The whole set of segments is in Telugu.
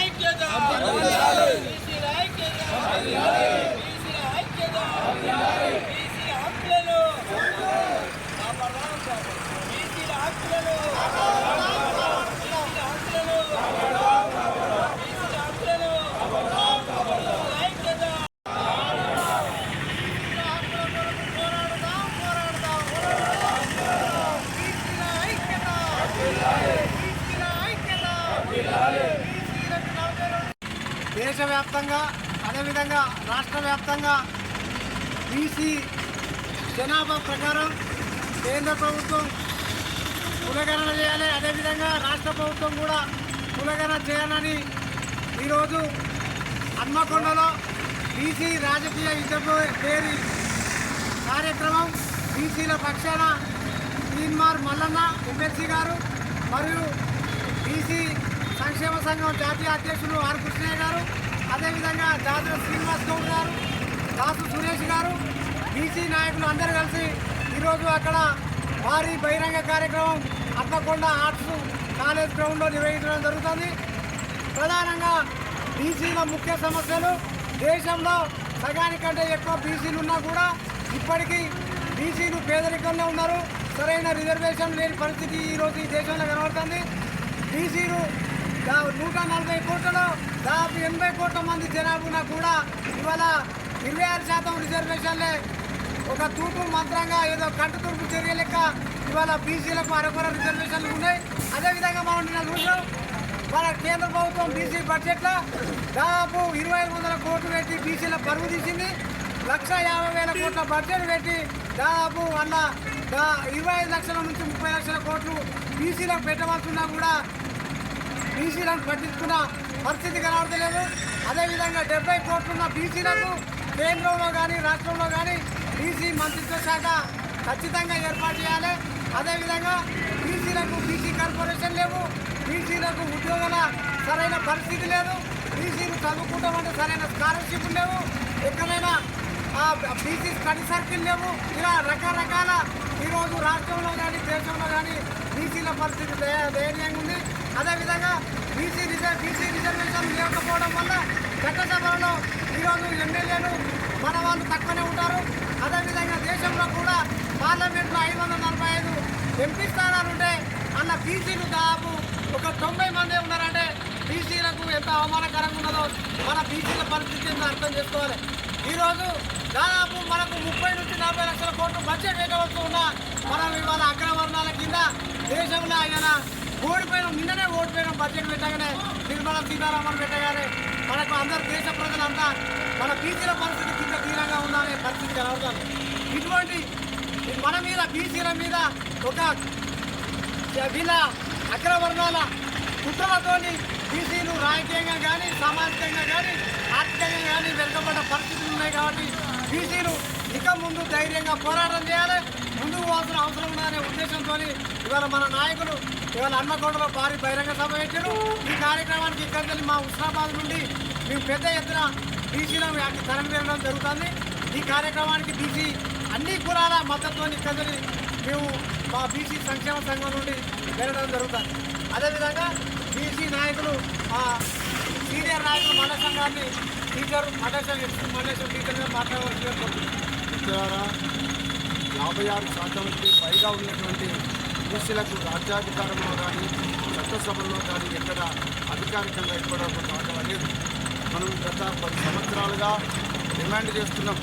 ఐక్యత దేశవ్యాప్తంగా అదేవిధంగా రాష్ట్ర వ్యాప్తంగా బీసీ జనాభా ప్రకారం కేంద్ర ప్రభుత్వం కులగణన చేయాలి. అదేవిధంగా రాష్ట్ర ప్రభుత్వం కూడా కులగణన చేయాలని ఈరోజు హన్మకొండలో బీసీ రాజకీయ యుద్ధ పేరు కార్యక్రమం బీసీల పక్షాన తీన్మార్ మల్లన్న ఎంఎస్సీ గారు మరియు బీసీ సంక్షేమ సంఘం జాతీయ అధ్యక్షులు ఆర్ కృష్ణయ్య గారు అదేవిధంగా దాదర శ్రీనివాస్ గౌడ్ గారు దాసు సురేష్ గారు బీసీ నాయకులు అందరూ కలిసి ఈరోజు అక్కడ భారీ బహిరంగ కార్యక్రమం అప్పకొండ ఆర్ట్స్ కాలేజ్ గ్రౌండ్లో నిర్వహించడం జరుగుతుంది. ప్రధానంగా బీసీల ముఖ్య సమస్యలు దేశంలో సగానికంటే ఎక్కువ బీసీలు ఉన్నా కూడా ఇప్పటికీ బీసీలు పేదరికంలో ఉన్నారు. సరైన రిజర్వేషన్ లేని పరిస్థితి ఈరోజు ఈ దేశంలో కనబడుతుంది. బీసీలు నూట నలభై కోట్లలో దాదాపు ఎనభై కోట్ల మంది జనాభా కూడా ఇవాళ ఇరవై ఆరు శాతం రిజర్వేషన్లే. ఒక తూపు మంత్రంగా ఏదో కంటు తూర్పు చర్య లెక్క ఇవాళ బీసీలకు అరకొర రిజర్వేషన్లు ఉన్నాయి. అదేవిధంగా మనం నిన్న చూసాం మన కేంద్ర ప్రభుత్వం బీసీ బడ్జెట్లో దాదాపు ఇరవై ఐదు వందల కోట్లు పెట్టి బీసీల పరుగు తీసింది. లక్ష యాభై వేల కోట్ల బడ్జెట్ పెట్టి దాదాపు అన్న ఇరవై ఐదు లక్షల నుంచి ముప్పై లక్షల కోట్లు బీసీలకు పెట్టవలసినా కూడా బీసీలను పట్టించుకున్న పరిస్థితి కనబడతలేదు. అదేవిధంగా డెబ్బై కోట్లున్న బీసీలకు కేంద్రంలో కానీ రాష్ట్రంలో కానీ బీసీ మంత్రిత్వ శాఖ ఖచ్చితంగా ఏర్పాటు చేయాలి. అదేవిధంగా బీసీలకు బీసీ కార్పొరేషన్ లేవు. బీసీలకు ఉద్యోగాల సరైన పరిస్థితి లేదు. బీసీలు చదువుకుంటామంటే సరైన స్కాలర్షిప్ లేవు. ఎక్కడైనా బీసీ స్టడీ సర్కిల్ లేవు. ఇలా రకరకాల ఈరోజు రాష్ట్రంలో కానీ దేశంలో కానీ బీసీల పరిస్థితి దయ- దయనీయంగా ఉంది. అదేవిధంగా బీసీ రిజర్వ్ బీసీ రిజర్వేషన్ లేకపోవడం వల్ల చట్టసభలలో ఈరోజు ఎమ్మెల్యేలు మన వాళ్ళు తక్కువనే ఉంటారు. అదేవిధంగా దేశంలో కూడా పార్లమెంట్లో ఐదు వందల నలభై ఐదు ఎంపీ స్థానాలు ఉంటే అన్న బీసీలు దాదాపు ఒక తొంభై మంది ఉన్నారంటే బీసీలకు ఎంత అవమానకరంగా ఉన్నదో మన బీసీల పరిస్థితి అర్థం చేసుకోవాలి. ఈరోజు దాదాపు మనకు ముప్పై నుంచి నలభై లక్షల కోట్లు బడ్జెట్ వేయవలసి ఉన్న మనం ఇవాళ అగ్రవర్ణాల కింద దేశంలో ఆయన ఓడిపోయిన నిన్ననే ఓడిపోయిన బడ్జెట్ పెట్టగానే నిర్మలా సీతారామన్ పెట్టగానే మనకు అందరు దేశ ప్రజలంతా మన బీసీల పరిస్థితి కింద తీరంగా ఉందనే పరిస్థితి కలవుతాను ఇటువంటి మన మీద బీసీల మీద ఒక వీళ్ళ అగ్రవర్ణాల కుట్రలతోని బీసీలు రాజకీయంగా కానీ సామాజికంగా కానీ ఆర్థికంగా కానీ వెనుకబడ్డ పరిస్థితులు ఉన్నాయి కాబట్టి బీసీలు ఇక ముందు ధైర్యంగా పోరాటం చేయాలి. ముందుకు పోవాల్సిన అవసరం ఉందనే ఉద్దేశంతో ఇవాళ మన నాయకులు ఇవాళ అన్నకొండలో భారీ బహిరంగ సభ పెట్టారు. ఈ కార్యక్రమానికి ఇక్కడి మా హుస్నాబాద్ నుండి మేము పెద్ద ఎత్తున బీసీలో తరలి వెళ్ళడం జరుగుతుంది. ఈ కార్యక్రమానికి బీసీ అన్ని కులాల మద్దతుతో ఇక్కడి మేము మా బీసీ సంక్షేమ సంఘం నుండి వెళ్ళడం జరుగుతుంది. అదేవిధంగా బీసీ నాయకులు మా సీనియర్ నాయకులు మండల సంఘాన్ని టీచర్ మండేశ్వర మండేశ్వర టీచర్గా మాట్లాడవలసి కోరుతున్నాను ద్వారా యాభై ఆరు శాతానికి పైగా ఉన్నటువంటి బీసీలకు రాజ్యాధికారంలో కానీ చట్టసభల్లో కానీ ఎక్కడ అధికారికంగా ఇప్పటివరకు కాగలేదు మనం గత పది సంవత్సరాలుగా డిమాండ్ చేస్తున్నాం.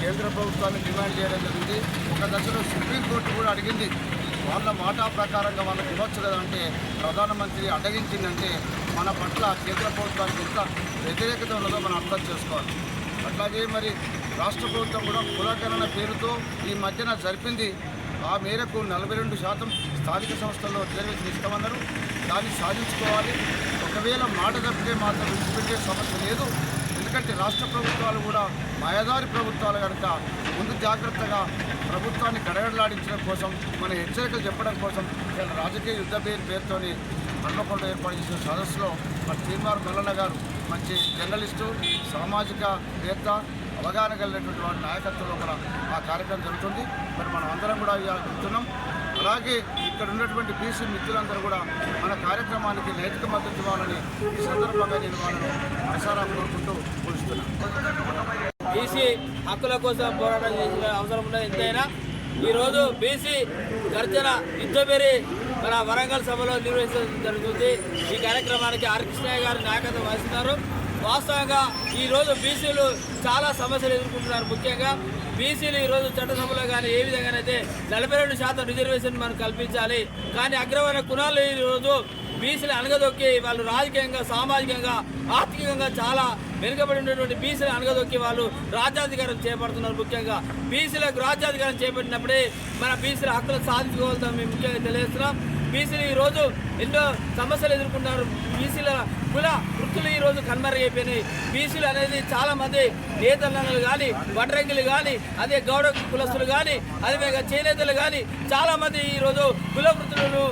కేంద్ర ప్రభుత్వాన్ని డిమాండ్ చేయడం జరిగింది. ఒక దశలో సుప్రీంకోర్టు కూడా అడిగింది. వాళ్ళ మాట ప్రకారంగా వాళ్ళకి ఇవ్వచ్చు కదంటే అంటే ప్రధానమంత్రి అడ్డగించిందంటే మన పట్ల కేంద్ర ప్రభుత్వానికి ఎంత వ్యతిరేకత ఉన్నదో మనం అర్థం చేసుకోవాలి. అట్లాగే మరి రాష్ట్ర ప్రభుత్వం కూడా కులాకరణ పేరుతో ఈ మధ్యన జరిపింది. ఆ మేరకు నలభై రెండు శాతం స్థానిక సంస్థల్లో రిజర్వేషన్ ఇస్తామన్నారు. దాన్ని సాధించుకోవాలి. ఒకవేళ మాట తప్పితే మాత్రం విడిచిపెట్టే సమస్య లేదు. ఎందుకంటే రాష్ట్ర ప్రభుత్వాలు కూడా మాయాదారి ప్రభుత్వాలు కనుక ముందు జాగ్రత్తగా ప్రభుత్వాన్ని కడగడలాడించడం కోసం మన హెచ్చరికలు చెప్పడం కోసం ఇలా రాజకీయ యుద్ధ పేరు పేరుతోని హన్మకొండ ఏర్పాటు చేసిన సదస్సులో మన తీర్మార్ మల్లన్న గారు మంచి జర్నలిస్టు సామాజిక వేత్త అవగాహన కలిగినటువంటి వారి నాయకత్వంలో కూడా ఆ కార్యక్రమం జరుగుతుంది. మరి మనం అందరం కూడా ఇవాళ వెళ్తున్నాం. అలాగే ఇక్కడ ఉన్నటువంటి బీసీ మిత్రులందరూ కూడా మన కార్యక్రమానికి నైతిక మద్దతు ఇవ్వాలని ఈ సందర్భంగా నేను వాళ్ళని మనసారా కోరుకుంటూ కూలుస్తున్నాను బీసీ హక్కుల కోసం పోరాటం చేసిన అవసరం ఉన్నది ఎంతైనా. ఈరోజు బీసీ గర్జన యుద్ధబెరి మన వరంగల్ సభలో నిర్వహించడం జరుగుతుంది. ఈ కార్యక్రమానికి ఆర్ కృష్ణయ్య గారు నాయకత్వం వహిస్తున్నారు. వాస్తవంగా ఈరోజు బీసీలు చాలా సమస్యలు ఎదుర్కొంటున్నారు. ముఖ్యంగా బీసీలు ఈరోజు చట్టసభలో కానీ ఏ విధంగానైతే నలభై రెండు శాతం రిజర్వేషన్ మనం కల్పించాలి. కానీ అగ్రమైన కులాలు ఈరోజు బీసీలు అనగదొక్కి వాళ్ళు రాజకీయంగా సామాజికంగా ఆర్థికంగా చాలా వెనుకబడి ఉన్నటువంటి బీసీలు అనగదొక్కి వాళ్ళు రాజ్యాధికారం చేపడుతున్నారు ముఖ్యంగా. బీసీలకు రాజ్యాధికారం చేపట్టినప్పుడే మన బీసీల హక్కులు సాధించుకోవాలని మేము ముఖ్యంగా తెలియజేస్తున్నాం. బీసీలు ఈరోజు ఎన్నో సమస్యలు ఎదుర్కొన్నారు బీసీల కుల వృత్తులు ఈరోజు కనుమరుగైపోయినాయి. బీసీలు అనేది చాలామంది నేతలు కానీ వడ్రంగులు కానీ అదే గౌడ కులస్తులు కానీ అదేవిధంగా చేనేతలు కానీ చాలామంది ఈరోజు కుల వృత్తులను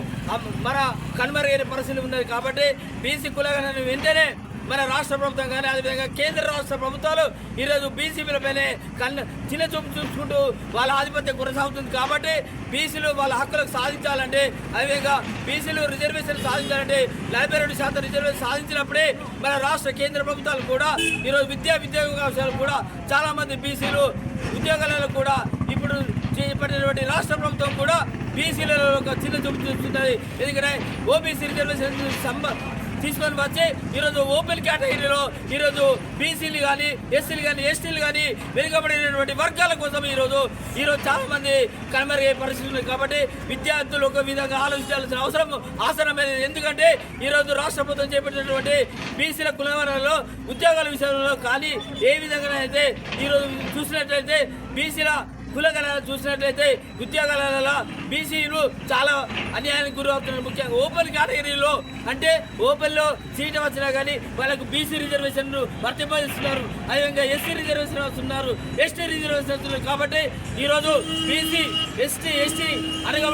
మన కనుమరుగైన పరిస్థితులు ఉన్నది కాబట్టి బీసీ కులగణను వెంటనే మన రాష్ట్ర ప్రభుత్వం కానీ అదేవిధంగా కేంద్ర రాష్ట్ర ప్రభుత్వాలు ఈరోజు బీసీలపైనే కన్ను చిన్న చూపు చూసుకుంటూ వాళ్ళ ఆధిపత్యం కొనసాగుతుంది కాబట్టి బీసీలు వాళ్ళ హక్కులకు సాధించాలంటే అదేవిధంగా బీసీలు రిజర్వేషన్ సాధించాలంటే నలభై రెండు శాతం రిజర్వేషన్ సాధించినప్పుడే మన రాష్ట్ర కేంద్ర ప్రభుత్వాలు కూడా ఈరోజు విద్యా విద్యావకాశాలు కూడా చాలామంది బీసీలు ఉద్యోగాలలో కూడా ఇప్పుడు చేపట్టినటువంటి రాష్ట్ర ప్రభుత్వం కూడా బీసీలలో ఒక చిన్న చూపు చూస్తున్నది. ఎందుకంటే ఓబీసీ రిజర్వేషన్ సంబ తీసుకొని వచ్చి ఈరోజు ఓపెన్ కేటగిరీలో ఈరోజు బీసీలు కానీ ఎస్సీలు కానీ ఎస్టీలు కానీ వెనుకబడినటువంటి వర్గాల కోసం ఈరోజు ఈరోజు చాలామంది కనుమరుగే పరిస్థితి ఉంది కాబట్టి విద్యార్థులు ఒక విధంగా ఆలోచించాల్సిన అవసరం ఆసనమైనది ఎందుకంటే ఈరోజు రాష్ట్ర ప్రభుత్వం చేపట్టినటువంటి బీసీల కులవరంలో ఉద్యోగాల విషయంలో కానీ ఏ విధంగా అయితే ఈరోజు చూసినట్లయితే బీసీల కులగణన చూసినట్లయితే ఉద్యోగాలలో బీసీలు చాలా అన్యాయానికి గురి అవుతున్నారు ముఖ్యంగా ఓపెన్ కేటగిరీలో అంటే ఓపెన్లో సీట్ వచ్చినా కానీ వాళ్ళకు బీసీ రిజర్వేషన్ వర్తింపజేస్తున్నారు. అదేవిధంగా ఎస్సీ రిజర్వేషన్ వస్తున్నారు ఎస్టీ రిజర్వేషన్ వస్తున్నారు. కాబట్టి ఈరోజు బీసీ ఎస్టీ ఎస్టీ అనగా